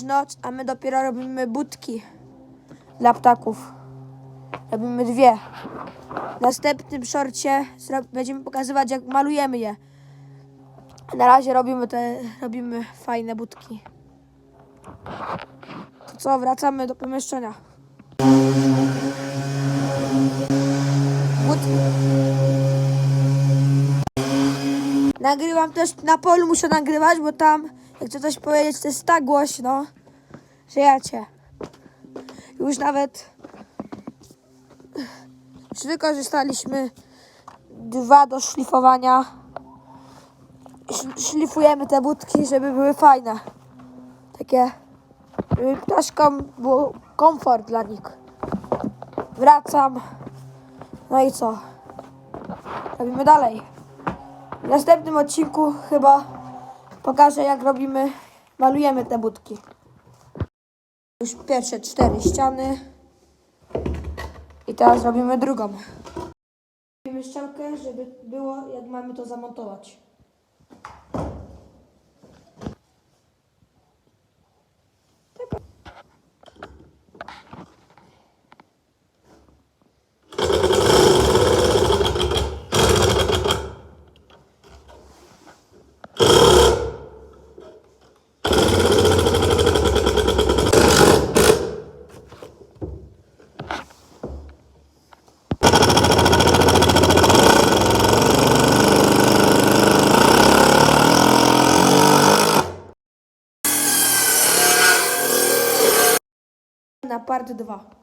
już noc, a my dopiero robimy budki dla ptaków. Robimy dwie. W następnym szorcie będziemy pokazywać, jak malujemy je. Na razie robimy te, robimy fajne budki. To co, wracamy do pomieszczenia. Budki. Nagrywam też na polu, muszę nagrywać, bo tam, jak chcę coś powiedzieć, to jest tak głośno, że ja cię. Już nawet już wykorzystaliśmy dwa do szlifowania. Sz- Szlifujemy te budki, żeby były fajne. Takie, żeby ptaszkom był komfort dla nich. Wracam. No i co? Robimy dalej. W następnym odcinku chyba pokażę jak robimy, malujemy te budki. Już pierwsze cztery ściany. I teraz robimy drugą. Robimy ściankę, żeby było jak mamy to zamontować. Na part 2.